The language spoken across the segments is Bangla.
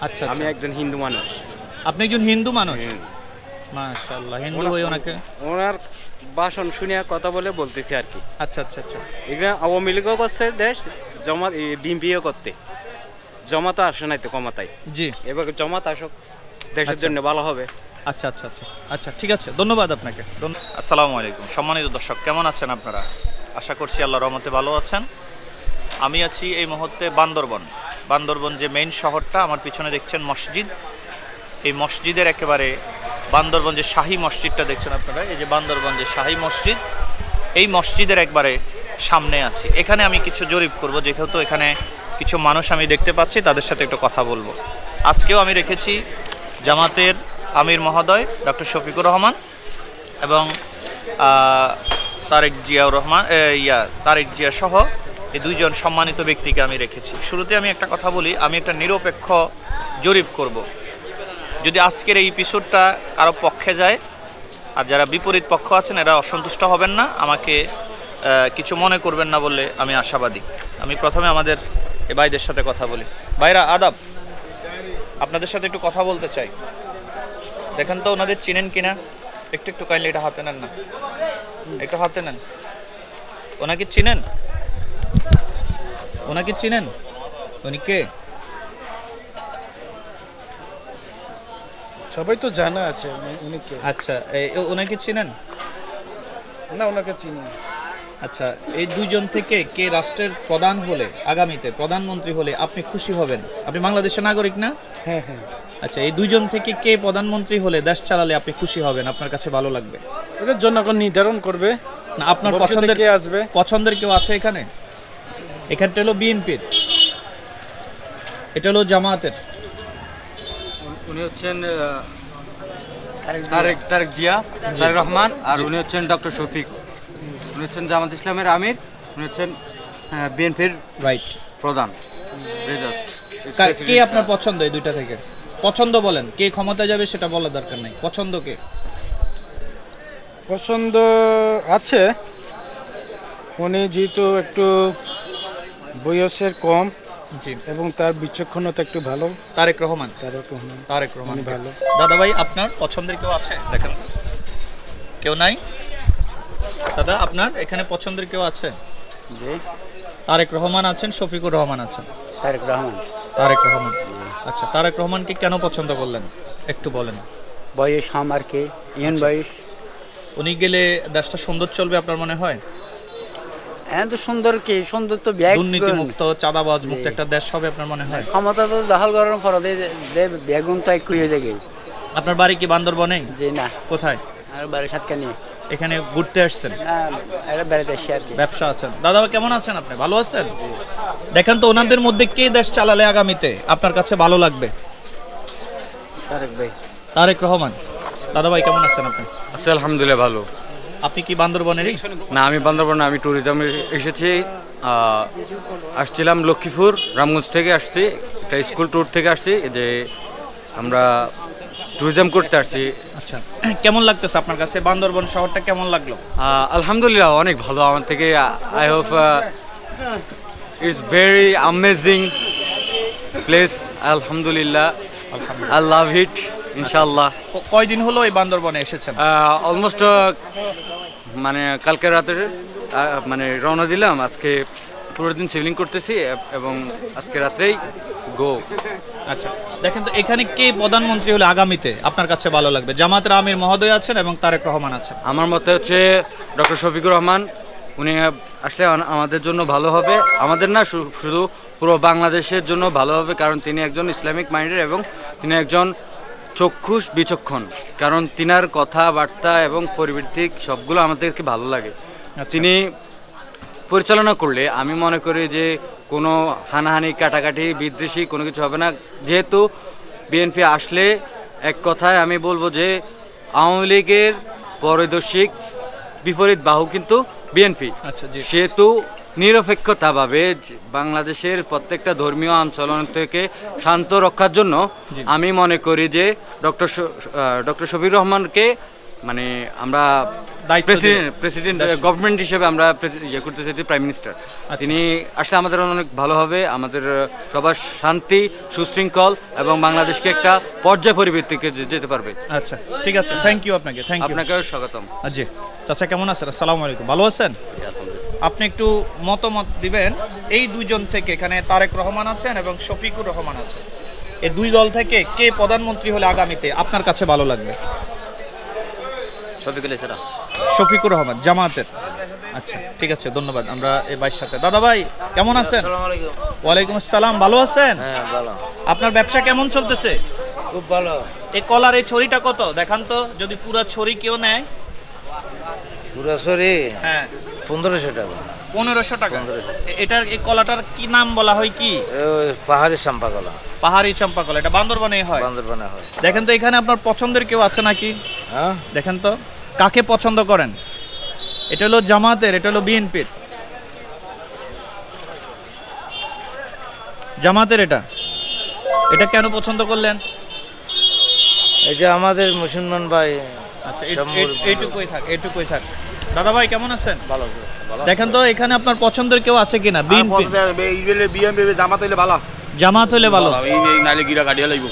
আচ্ছা আমি আচ্ছা। একজন হিন্দু মানুষ। আপনি একজন হিন্দু মানুষ? মাশাআল্লাহ হিন্দু হয়ে ওনাকে? ওনার ভাষণ শুনে কথা বলে বলতেছি আর কি। আচ্ছা আচ্ছা আচ্ছা। এখানে আওয়ামী লীগও করছে দেশ জমা বিএমপিও করতে। জমা তো আসে নাই তো ক্ষমতায়। জি। এবার জমাত আসুক দেশের আচ্ছা। জন্য ভালো হবে। আচ্ছা আচ্ছা আচ্ছা। আচ্ছা ঠিক আছে ধন্যবাদ আপনাকে। ধন্য- আসসালামু আলাইকুম। সম্মানিত দর্শক কেমন আছেন আপনারা? আশা করছি আল্লাহ রহমতে ভালো আছেন। আমি আছি এই মুহূর্তে বান্দরবন। বান্দরবন যে মেইন শহরটা, আমার পিছনে দেখছেন মসজিদ। এই মসজিদের একেবারে বান্দরবন যে শাহী মসজিদটা দেখছেন আপনারা, এই যে বান্দরবন যে শাহী মসজিদ, এই মসজিদের একবারে সামনে আছি। এখানে আমি কিছু জরিপ করব, যেহেতু এখানে কিছু মানুষ আমি দেখতে পাচ্ছি, তাদের সাথে একটু কথা বলব। আজকেও আমি রেখেছি জামাতের আমির মহোদয়, ডক্টর শফিকুর রহমান এবং তারেক জিয়াউর রহমান ইয়া, তারেক জিয়া সহ এই দুইজন সম্মানিত ব্যক্তিকে আমি রেখেছি। শুরুতে আমি একটা কথা বলি, আমি একটা নিরপেক্ষ জরিপ করব। যদি আজকের এই এপিসোডটা কারও পক্ষে যায়, আর যারা বিপরীত পক্ষ আছেন, এরা অসন্তুষ্ট হবেন না, আমাকে কিছু মনে করবেন না বলে আমি আশাবাদী। আমি প্রথমে আমাদের এ ভাইদের সাথে কথা বলি। ভাইরা, আদাব। আপনাদের সাথে একটু কথা বলতে চাই। দেখেন তো, ওনাদের চিনেন কিনা? একটু একটু কাইন্ডলি এটা হাতে নেন না। একটু হাতে নেন। ওনাকে চিনেন? ওনাকে চিনেন? উনি কে? সবাই তো জানা আছে উনি- কে? আচ্ছা এই- ওনাকে চিনেন? না ওনাকে চিনি আচ্ছা এই দুইজন থেকে কে রাষ্ট্রের প্রধান হলে আগামীতে প্রধানমন্ত্রী হলে আপনি খুশি হবেন? আপনি বাংলাদেশের নাগরিক না? হ্যাঁ হ্যাঁ। আচ্ছা এই দুইজন থেকে কে প্রধানমন্ত্রী হলে দেশ চালালে আপনি খুশি হবেন? আপনার কাছে ভালো লাগবে? এটা জনগণ নির্ধারণ করবে। না আপনার পছন্দের কে আসবে? পছন্দের কেউ আছে এখানে? এখানটা হলো বিএনপির। এটা হলো জামায়াতের। উনি হচ্ছেন তারেক তারেক জিয়া তারেক রহমান আর উনি হচ্ছেন ডক্টর শফিক। উনি হচ্ছেন জামাত ইসলামের আমির উনি হচ্ছেন বিএনপির রাইট প্রধান। কে আপনার পছন্দ এই দুইটা থেকে? পছন্দ বলেন কে ক্ষমতা যাবে সেটা বলার দরকার নাই। পছন্দ কে? পছন্দ আছে। উনি যেহেতু একটু বয়সের কম জি। এবং তার বিচক্ষণতা একটু ভালো। তারেক রহমান। তারেক রহমান। তারেক রহমান। ভালো। দাদা ভাই আপনার পছন্দের কেউ আছে? দেখেন। কেউ নাই? দাদা আপনার এখানে পছন্দের কেউ আছে? তারেক রহমান আছেন শফিকুর রহমান আছেন। তারেক রহমান। তারেক রহমান। আচ্ছা তারেক রহমানকে কেন পছন্দ করলেন? একটু বলেন। বয়স আমার কে? ইয়ন বয়স? উনি গেলে দেশটা সুন্দর চলবে আপনার মনে হয়? এত সুন্দর কি? সুন্দর তো ব্যাগ। দুর্নীতি মুক্ত চাঁদাবাজ মুক্ত একটা দেশ হবে আপনার মনে হয়? ক্ষমতা তো দখল করার পর দে বেগুন তো এক কুড়িয়ে দেখে আপনার বাড়ি কি বান্দরবনে? যে না। কোথায়? আর বারো সাতকা নিয়ে এখানে ঘুরতে আসছেন? ব্যবসা আছেন। দাদা ভাই কেমন আছেন আপনি? ভালো আছেন? দেখেন তো ওনাদের মধ্যে কে দেশ চালালে আগামীতে? আপনার কাছে ভালো লাগবে? তারেক ভাই। তারেক রহমান। দাদা ভাই কেমন আছেন আপনি? আছে আলহামদুলিল্লাহ ভালো। আপনি কি বান্দরবনেরই? না আমি বান্দরবনে আমি ট্যুরিজমে এসেছি আসছিলাম লক্ষ্মীপুর রামগঞ্জ থেকে আসছি একটা স্কুল ট্যুর থেকে আসছি যে আমরা ট্যুরিজম করতে আসছি। আচ্ছা কেমন লাগতেছে আপনার কাছে? বান্দরবন শহরটা কেমন লাগল? আলহামদুলিল্লাহ অনেক ভালো আমার থেকে I hope it's very amazing place আলহামদুলিল্লাহ আই লাভ ইট ইনশাল্লাহ কয়দিন হলো এই বান্দরবনে এসেছেন? অলমোস্ট মানে কালকে রাতে মানে রওনা দিলাম। আজকে পুরো দিন সিভিলিং করতেছি এবং আজকে রাত্রেই গো আচ্ছা দেখেন তো এখানে কে প্রধানমন্ত্রী হলে আগামীতে আপনার কাছে ভালো লাগবে? জামাতের আমির মহোদয় আছেন এবং তারেক রহমান আছেন। আমার মতে হচ্ছে ডক্টর শফিকুর রহমান উনি আসলে আমাদের জন্য ভালো হবে। আমাদের না শুধু পুরো বাংলাদেশের জন্য ভালো হবে কারণ তিনি একজন ইসলামিক মাইন্ডের এবং তিনি একজন চক্ষুষ বিচক্ষণ কারণ তিনার কথাবার্তা এবং পরিবৃত্তিক সবগুলো আমাদেরকে ভালো লাগে। তিনি পরিচালনা করলে আমি মনে করি যে কোনো হানাহানি কাটাকাটি বিদ্বেষী কোনো কিছু হবে না। যেহেতু বিএনপি আসলে এক কথায় আমি বলব যে আওয়ামী লীগের পরিদর্শিক বিপরীত বাহু কিন্তু বিএনপি আচ্ছা সেহেতু নিরপেক্ষতাভাবে বাংলাদেশের প্রত্যেকটা ধর্মীয় আন্দোলন থেকে শান্ত রক্ষার জন্য আমি মনে করি যে ডক্টর ডক্টর শফির রহমানকে মানে আমরা প্রেসিডেন্ট প্রেসিডেন্ট গভর্নমেন্ট হিসেবে আমরা ইয়ে করতে চাইছি প্রাইম মিনিস্টার তিনি আসলে আমাদের অনেক ভালো হবে আমাদের সবার শান্তি সুশৃঙ্খল এবং বাংলাদেশকে একটা পর্যায় পরিবর্তিকে যেতে পারবে। আচ্ছা ঠিক আছে। থ্যাংক ইউ আপনাকে থ্যাংক ইউ আপনাকেও স্বাগতম। জি। চাচা কেমন আছেন? আসসালামু আলাইকুম। ভালো আছেন? আপনি একটু মতামত দিবেন। এই দুইজন থেকে এখানে তারেক রহমান আছেন এবং শফিকুর রহমান আছেন। এই দুই দল থেকে কে প্রধানমন্ত্রী হলে আগামীতে আপনার কাছে ভালো লাগবে? শফিকুল ইসলাম। শফিকুর রহমান জামাতের। আচ্ছা ঠিক আছে ধন্যবাদ। আমরা এই ভাইয়ের সাথে। দাদা ভাই কেমন আছেন? ওয়ালাইকুম আসসালাম ভালো আছেন? হ্যাঁ ভালো। আপনার ব্যবসা কেমন চলতেছে? খুব ভালো। এই কলার এই ছড়িটা কত? দেখান তো যদি পুরা ছড়ি কেউ নেয়। পুরাসরি হ্যাঁ। পনেরোশো টাকা। পনেরোশো টাকা। এটার এই কলাটার কি নাম বলা হয় কি? পাহাড়ি চাম্পা কলা পাহাড়ি চম্পা কলা এটা বান্দরবানে হয়? বান্দরবানে হয়। দেখেন তো এখানে আপনার পছন্দের কেউ আছে নাকি? হ্যাঁ? দেখেন তো কাকে পছন্দ করেন? এটা হলো জামাতের এটা হলো বিএনপির। জামাতের এটা। এটা কেন পছন্দ করলেন? এটা আমাদের মুসলমান ভাই আচ্ছা। এইটুকুই থাক এইটুকুই থাক। দাদা ভাই কেমন আছেন? দেখেন তো এখানে আপনার পছন্দের কেউ আছে কিনা? বিএনপি? জামাত হইলে ভালো। জামাত হলে ভালো। এই এই নাইলে গিরা গাড়ি লাগবো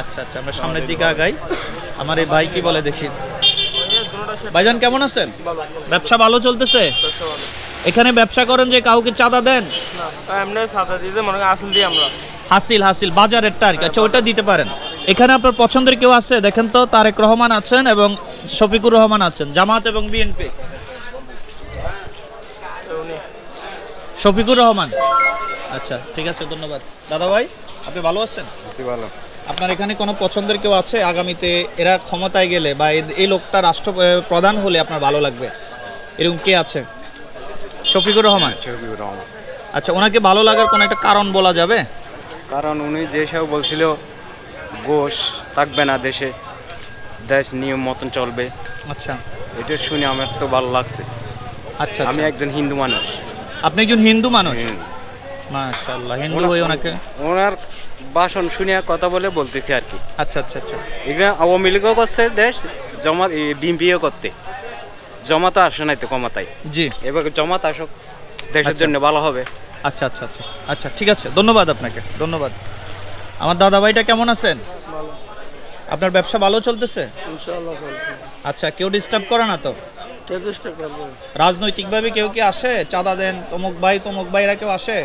আচ্ছা আচ্ছা আমরা সামনের দিকে আগাই। আমার এই ভাই কি বলে দেখি। ভাইজান কেমন আছেন? ব্যবসা ভালো চলতেছে? এখানে ব্যবসা করেন যে কাউকে চাঁদা দেন? এমনি সাদা দিতে মনে আসল দিই আমরা। হাসিল হাসিল বাজারেরটা আর কি। আচ্ছা ওইটা দিতে পারেন। এখানে আপনার পছন্দের কেউ আছে? দেখেন তো তারেক রহমান আছেন এবং শফিকুর রহমান আছেন জামাত এবং বিএনপি। শফিকুর রহমান। আচ্ছা ঠিক আছে ধন্যবাদ। দাদা ভাই আপনি ভালো আছেন? ভালো। আপনার এখানে কোনো পছন্দের কেউ আছে? আগামীতে এরা ক্ষমতায় গেলে বা এই- লোকটা রাষ্ট্র প্রধান হলে আপনার ভালো লাগবে? এরকম কে আছে? শফিকুর রহমান? শফিকুর রহমান। আচ্ছা ওনাকে ভালো লাগার কোনো একটা কারণ বলা যাবে? কারণ উনি যেসব বলছিল গোশ থাকবে না দেশে। দেশ নিয়ম মতন চলবে। আচ্ছা। এটা শুনে আমার তো ভালো লাগছে। আচ্ছা আমি আমি একজন হিন্দু মানুষ। আপনি একজন হিন্দু মানুষ? মাশাআল্লাহ হিন্দু হয়ে ওনাকে ওনার ভাষণ শুনে কথা বলে বলতেছি আর কি। আচ্ছা আচ্ছা আচ্ছা। এখানে আওয়ামী লীগও করছে দেশ জমা বিএমপিও করতে। জমা তো আসে নাই তো ক্ষমতায়। জি। এবার জমাত আসুক দেশের আচ্ছা। জন্য ভালো হবে। আচ্ছা আচ্ছা আচ্ছা আচ্ছা ঠিক আছে ধন্যবাদ আপনাকে ধন্যবাদ। আমার দাদা ভাইটা কেমন আছেন? আপনার ব্যবসা ভালো চলতেছে? আচ্ছা কেউ ডিস্টার্ব করে না তো? রাজনৈতিকভাবে কেউ কি আসে? চাঁদা দেন তমুক ভাই তমুক ভাইরা কেউ আসে?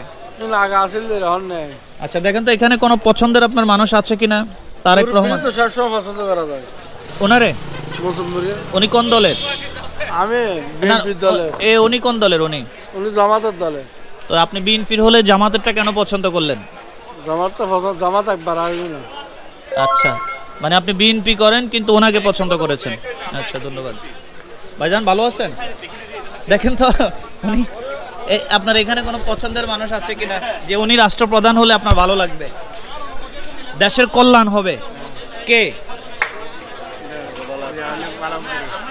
আচ্ছা দেখেন তো এখানে কোনো পছন্দের আপনার মানুষ আছে কিনা? তারেক রহমান। তো সবসময় পছন্দ করা যায়। ওনারে? উনি কোন দলের? আমি এ উনি কোন দলের উনি? উনি জামাতের দলে। তো আপনি বিএনপির হলে জামাতেরটা কেন পছন্দ করলেন? জামাত তো পছন্দ জামাত একবার আসবে না। আচ্ছা। মানে আপনি বিএনপি করেন কিন্তু ওনাকে পছন্দ করেছেন। আচ্ছা ধন্যবাদ। ভাইজান, ভালো আছেন? দেখেন তো, উনি আপনার এখানে কোনো পছন্দের মানুষ আছে কিনা? যে উনি রাষ্ট্রপ্রধান হলে আপনার ভালো লাগবে? দেশের কল্যাণ হবে। কে?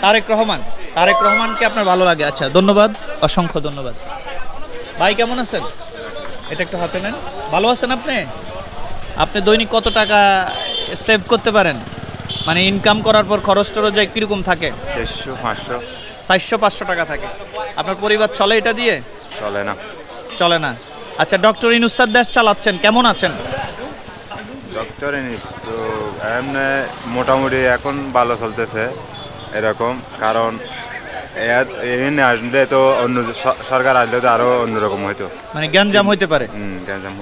তারেক রহমান। তারেক রহমানকে আপনার ভালো লাগে। আচ্ছা ধন্যবাদ, অসংখ্য ধন্যবাদ। ভাই, কেমন আছেন? এটা একটু হাতে নেন। ভালো আছেন আপনি? আপনি দৈনিক কত টাকা সেভ করতে পারেন? মানে ইনকাম করার পর খরচ টরচ যায় কীরকম থাকে? চারশো পাঁচশো। চারশো পাঁচশো টাকা থাকে। আপনার পরিবার চলে এটা দিয়ে? চলে না। চলে না। আচ্ছা ডক্টর ইনুসাদ দাস চালাচ্ছেন কেমন আছেন? ডক্টর ইনুস তো এমনি মোটামুটি এখন ভালো চলতেছে এরকম। কারণ আসলে তো অন্য সরকার আসলে তো আরও অন্যরকম হইতো। মানে গ্যাঞ্জাম হইতে পারে।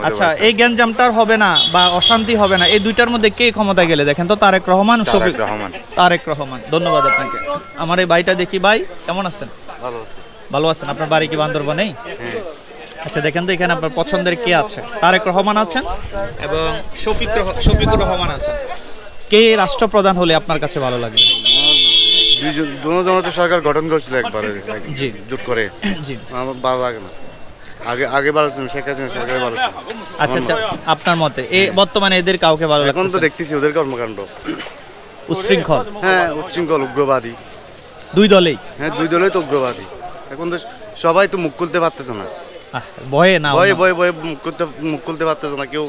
আচ্ছা এই গ্যাঞ্জামটার হবে না বা অশান্তি হবে না এই দুইটার মধ্যে কে ক্ষমতা গেলে? দেখেন তো তারেক রহমান শফিক। রহমান। তারেক রহমান ধন্যবাদ আপনাকে। আমার এই ভাইটা দেখি ভাই কেমন আছেন? ভালো আছে। ভালো আছেন? আপনার বাড়ি কি বান্দরবানেই আচ্ছা দেখেন তো এখানে আপনার পছন্দের কে আছে? তারেক রহমান আছেন এবং শফিক শফিকুর রহমান আছেন। কে রাষ্ট্রপ্রধান হলে আপনার কাছে ভালো লাগবে? দুইজন দুজন তো সরকার গঠন করছিল একবার জি। জোট করে? জি। আমার ভালো লাগে না। আগে আগে ভালো ছিল শেখ হাসিনা সরকারে ভালো ছিল আচ্ছা আচ্ছা। আপনার মতে এ বর্তমানে এদের কাউকে ভালো এখন তো দেখতেছি ওদের কর্মকাণ্ড। উচ্ছৃঙ্খল। হ্যাঁ উচ্ছৃঙ্খল উগ্রবাদী। দুই দলেই? হ্যাঁ দুই দলই তো উগ্রবাদী। এখন তো সবাই তো মুখ খুলতে পারতেছে না। ভয়ে না ভয়ে ভয়ে ভয়ে মুখ খুলতে মুখ খুলতে পারতেছে না কেউ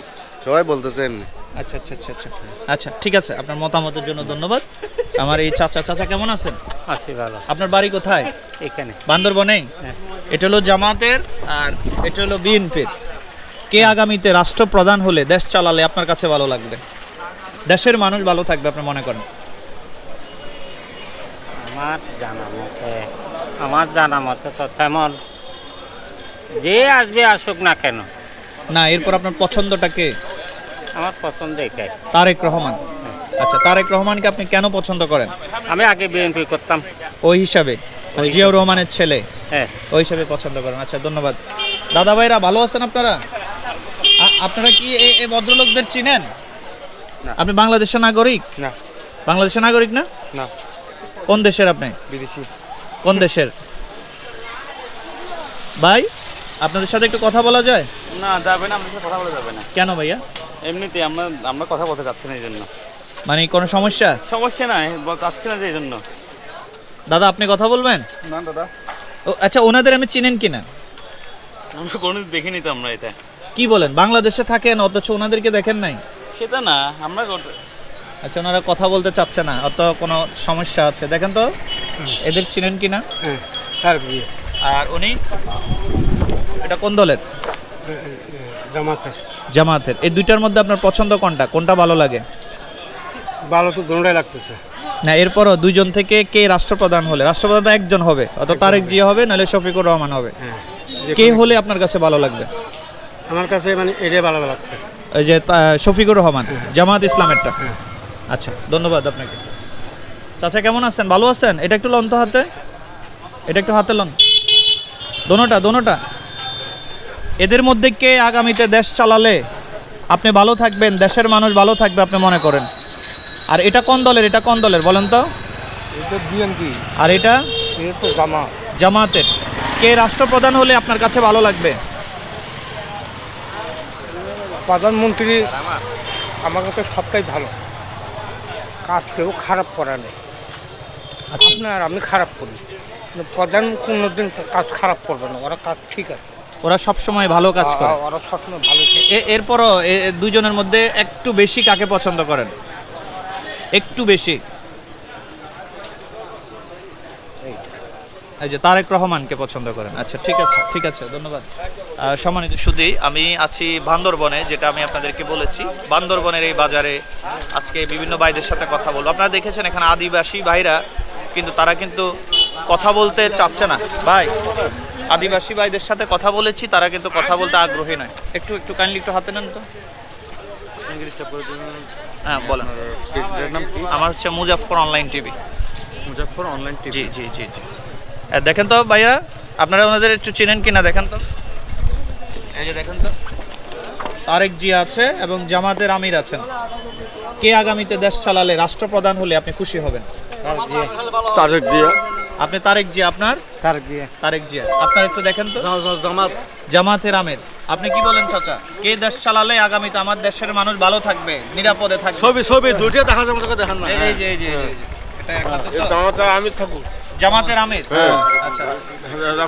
সবাই বলতেছে এমনি। আচ্ছা আচ্ছা আচ্ছা আচ্ছা। আচ্ছা ঠিক আছে। আপনার মতামতের জন্য ধন্যবাদ। আমার এই চাচা চাচা কেমন আছেন? আছি ভালো। আপনার বাড়ি কোথায়? এখানে। বান্দরবনে? হ্যাঁ। এটা হলো জামাতের আর এটা হলো বিএনপির। কে আগামীতে রাষ্ট্রপ্রধান হলে দেশ চালালে আপনার কাছে ভালো লাগবে? দেশের মানুষ ভালো থাকবে আপনি মনে করেন? আমার জানা মতে আমার জানা মতে তো তেমন যে আসবে আসুক না কেন। না এরপর আপনার পছন্দটা কে? আমার পছন্দ এটাই। তারেক রহমান। আচ্ছা তারেক রহমানকে আপনি কেন পছন্দ করেন? আমি আগে বিএনপি করতাম। ওই হিসাবে? জিয়াউর রহমানের ছেলে? হ্যাঁ। ওই হিসাবে পছন্দ করেন। আচ্ছা ধন্যবাদ। দাদা ভাইরা ভালো আছেন আপনারা? আপনারা কি এই ভদ্রলোকদের চিনেন? আপনি বাংলাদেশের নাগরিক? না। বাংলাদেশের নাগরিক না? না। কোন দেশের আপনি? বিদেশি। কোন দেশের? ভাই আপনাদের সাথে একটু কথা বলা যায়? না যাবে না আমাদের সাথে কথা বলা যাবে না। কেন ভাইয়া? এমনিতে আমরা আমরা কথা বলতে চাচ্ছি না এই জন্য। মানে কোনো সমস্যা? সমস্যা নাই চাচ্ছি না যে এই জন্য। দাদা আপনি কথা বলবেন? না দাদা। ও আচ্ছা ওনাদের আমি চিনেন কিনা? আমরা কোনোদিন দেখিনি তো আমরা এটা। কি বলেন বাংলাদেশে থাকেন অথচ ওনাদেরকে দেখেন নাই? সেটা না আমরা আচ্ছা ওনারা কথা বলতে চাচ্ছে না অত কোনো সমস্যা আছে। দেখেন তো এদের চিনেন কিনা? হ্যাঁ তার বিয়ে। আর উনি? এটা কোন দলের? জামাতের। জামাতের। এই দুইটার মধ্যে আপনার পছন্দ কোনটা? কোনটা ভালো লাগে? ভালো তো দোনোটাই লাগতেছে। না এরপরও দুইজন থেকে কে রাষ্ট্রপ্রধান হলে? রাষ্ট্রপ্রধান একজন হবে অত তারেক জিয়া হবে নাহলে শফিকুর রহমান হবে। হ্যাঁ কে হলে আপনার কাছে ভালো লাগবে? আমার কাছে মানে এটাই ভালো লাগছে। ওই যে শফিকুর রহমান জামাত ইসলামেরটা। আচ্ছা ধন্যবাদ আপনাকে। চাচা কেমন আছেন? ভালো আছেন? এটা একটু লন তো হাতে। এটা একটু হাতে লন। দোনোটা দোনোটা। এদের মধ্যে কে আগামীতে দেশ চালালে? আপনি ভালো থাকবেন দেশের মানুষ ভালো থাকবে আপনি মনে করেন। আর এটা কোন দলের? এটা কোন দলের? বলেন তো। আর এটা? এটা জামা জামাতের। কে রাষ্ট্রপ্রধান হলে আপনার কাছে ভালো লাগবে? প্রধানমন্ত্রী আমার কাছে সবটাই ভালো। কাজ কেউ খারাপ করা নেই। আপনার আমি খারাপ করি। প্রধান কোনোদিন কাজ খারাপ করবে না। ওরা কাজ ঠিক আছে। ওরা সব সময় ভালো কাজ করে। ওরা সবসময় ভালো এরপরও দুজনের মধ্যে একটু বেশি কাকে পছন্দ করেন? একটু বেশি। এই যে তারেক রহমানকে পছন্দ করেন। আচ্ছা ঠিক আছে ঠিক আছে, ধন্যবাদ। সম্মানিত সুদী, আমি আছি বান্দরবনে, যেটা আমি আপনাদেরকে বলেছি। বান্দরবনের এই বাজারে আজকে বিভিন্ন ভাইদের সাথে কথা বলব। আপনারা দেখেছেন এখানে আদিবাসী ভাইরা, কিন্তু তারা কিন্তু কথা বলতে চাচ্ছে না। ভাই, আদিবাসী ভাইদের সাথে কথা বলেছি, তারা কিন্তু কথা বলতে আগ্রহী নয়। একটু একটু কাইন্ডলি একটু হাতে নেন তো। হ্যাঁ বলেন। নাম কি? আমার হচ্ছে Muzaffar online TV. Muzaffar online TV. জি জি জি জি। দেখেন তো ভাইয়া আপনারা ওনাদের একটু চেনেন কিনা দেখেন তো। এই যে দেখেন তো। তারেক জি আছে এবং জামাতের আমির আছেন। কে আগামীতে দেশ চালালে রাষ্ট্রপ্রধান হলে আপনি খুশি হবেন? তারেক দিয়া আপনি তারেক জি আপনার? তার দিয়ে তারেক জি আপনার একটু দেখেন তো। জামাত। জামাতের আমির। আপনি কি বলেন চাচা? কে দেশ চালালে আগামীতে আমার দেশের মানুষ ভালো থাকবে নিরাপদে থাকবে? ছবি ছবি দুইটা দেখা যাবে তোকে দেখান না। এই এই যে এই যে এই যে, এটা একমাত্র তো? জামাতে আমি থাকুক। জামাতের আমির? হ্যাঁ। আচ্ছা।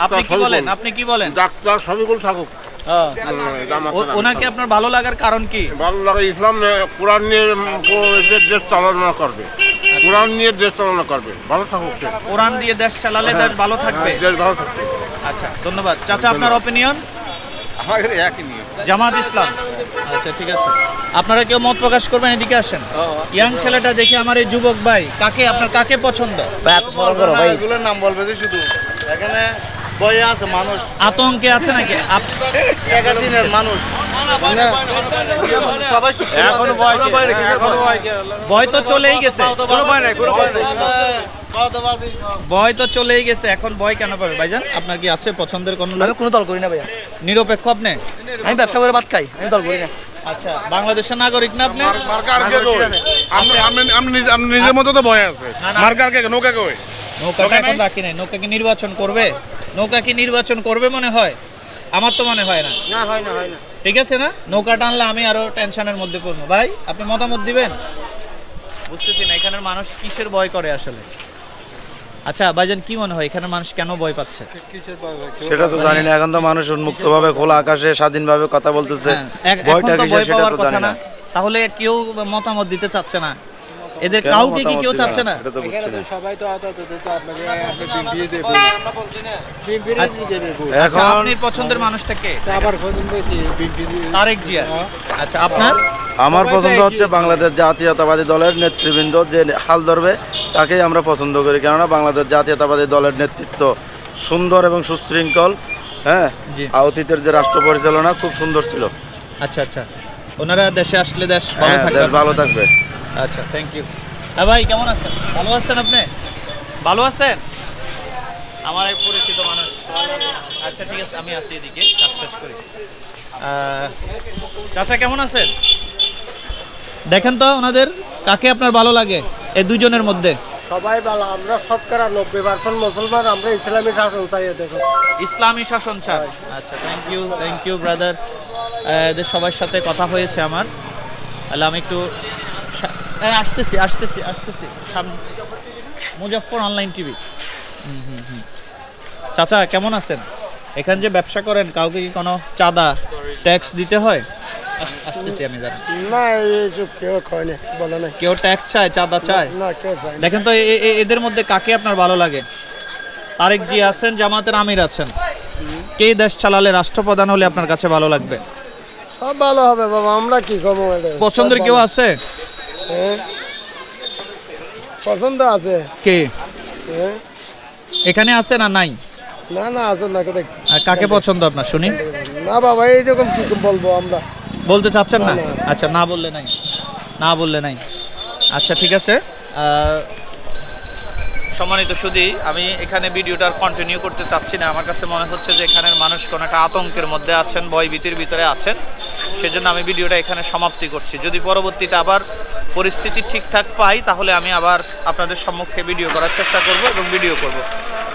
আপনি কি বলেন? আপনি কি বলেন? ডাক্তার সবিকুল থাকুক। ওনাকে আপনার ভালো লাগার কারণ কি? ভালো লাগে ইসলাম কোরআন নিয়ে দেশ চালনা করবে। কোরআন নিয়ে দেশ চালনা করবে। ভালো থাকুক। কোরআন দিয়ে দেশ চালালে দেশ ভালো থাকবে? দেশ ভালো থাকবে। আচ্ছা ধন্যবাদ। চাচা আপনার অপিনিয়ন আমাদের একই নিয়ে জামাত ইসলাম। আচ্ছা ঠিক আছে। আপনারা কেউ মত প্রকাশ করবেন এদিকে আসেন। ইয়াং ছেলেটা দেখে আমার এই যুবক ভাই কাকে আপনার কাকে পছন্দ? এগুলোর নাম বলবে যে শুধু। এখানে বয়ে আছে মানুষ। আতঙ্কে আছে নাকি? মানুষ। ভয় তো চলেই গেছে। ভয় তো চলেই গেছে এখন ভয় কেন পাবে? ভাইজান আপনার কি আছে পছন্দের কোন লোক? কোনো দল করি না ভাইয়া। নিরপেক্ষ আপনি? আমি ব্যবসা করে ভাত খাই আমি দল করি না। আচ্ছা বাংলাদেশের নাগরিক না আপনি? নিজের মতো তো ভয় আছে। মার্কার কে নৌকা কই? নৌকাটা এখন রাখি নাই নৌকা কি নির্বাচন করবে? নৌকা কি নির্বাচন করবে মনে হয়? আমার তো মনে হয় না। না হয় না হয় না। ঠিক আছে না? নৌকা টানলে আমি আরও টেনশনের মধ্যে পড়ব। ভাই আপনি মতামত দিবেন? বুঝতেছি না এখানের মানুষ কিসের ভয় করে আসলে? আচ্ছা ভাইজান কি মনে হয় এখানে মানুষ কেন ভয় পাচ্ছে? সেটা তো জানি না এখন তো মানুষ উন্মুক্ত ভাবে খোলা আকাশে স্বাধীনভাবে কথা বলতেছে। হ্যাঁ, ভয়টা কিসের সেটা তো জানি না। না। তাহলে কেউ মতামত দিতে চাচ্ছে না? এদের কাউকে কি কেউ চাচ্ছে না? তো পছন্দের মানুষটা কে? তারেক জিয়া। আচ্ছা আপনার? আমার পছন্দ হচ্ছে বাংলাদেশ জাতীয়তাবাদী দলের নেতৃবৃন্দ যে হাল ধরবে তাকেই আমরা পছন্দ করি। কেননা বাংলাদেশ জাতীয়তাবাদী দলের নেতৃত্ব সুন্দর এবং সুশৃঙ্খল হ্যাঁ। অতীতের যে রাষ্ট্র পরিচালনা খুব সুন্দর ছিল। আচ্ছা আচ্ছা। ওনারা দেশে আসলে দেশ ভালো হ্যাঁ থাকবে। দেশ ভালো থাকবে। আচ্ছা থ্যাংক ইউ হ্যাঁ ভাই কেমন আছেন? ভালো আছেন আপনি? ভালো আছেন? আমার এক পরিচিত মানুষ। আচ্ছা ঠিক আছে আমি আসি এদিকে কাজ শেষ করি। চাচা কেমন আছেন? দেখেন তো ওনাদের কাকে আপনার ভালো লাগে এই দুজনের মধ্যে? সবাই ভালো আমরা শতকরা নব্বই পার্সেন্ট মুসলমান আমরা ইসলামী শাসন চাই দেখো ইসলামী শাসন চান আচ্ছা thank you thank you brother এদের সবার সাথে কথা হয়েছে আমার। তাহলে আমি একটু আসতেছি আসতেছি আসতেছি। সামনে মুজাফর অনলাইন টিভি। হুম হুম হুম। চাচা কেমন আছেন? এখানে যে ব্যবসা করেন কাউকে কি কোনো চাঁদা ট্যাক্স দিতে হয়? আসতেছি আমি জানি। না এইসব কেউ কয় না বলে না কেউ ট্যাক্স চায় চাঁদা চায়? না কেউ চায় দেখেন তো এদের মধ্যে কাকে আপনার ভালো লাগে? তারেক জি আছেন জামাতের আমির আছেন। কে দেশ চালালে রাষ্ট্রপ্রধান হলে আপনার কাছে ভালো লাগবে? সব ভালো হবে বাবা আমরা কি কম পছন্দের কেউ আছে? পছন্দ আছে? কে? হ্যাঁ? এখানে আছে না নাই? না না আছে না দেখ কাকে পছন্দ আপনার শুনি? না বাবা এইরকম কি বলব আমরা? বলতে চাচ্ছেন না? আচ্ছা না বললে নাই। না বললে নাই। আচ্ছা ঠিক আছে। সম্মানিত সুদী আমি এখানে ভিডিওটার কন্টিনিউ করতে চাচ্ছি না। আমার কাছে মনে হচ্ছে যে এখানের মানুষ কোনো একটা আতঙ্কের মধ্যে আছেন ভয় ভীতির ভিতরে আছেন। সেজন্য আমি ভিডিওটা এখানে সমাপ্তি করছি। যদি পরবর্তীতে আবার পরিস্থিতি ঠিকঠাক পাই, তাহলে আমি আবার আপনাদের সম্মুখে ভিডিও করার চেষ্টা করব এবং ভিডিও করব।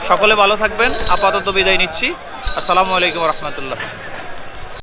সকলে ভালো থাকবেন। আপাতত বিদায় নিচ্ছি। আসসালামু আলাইকুম রহমতুল্লাহ।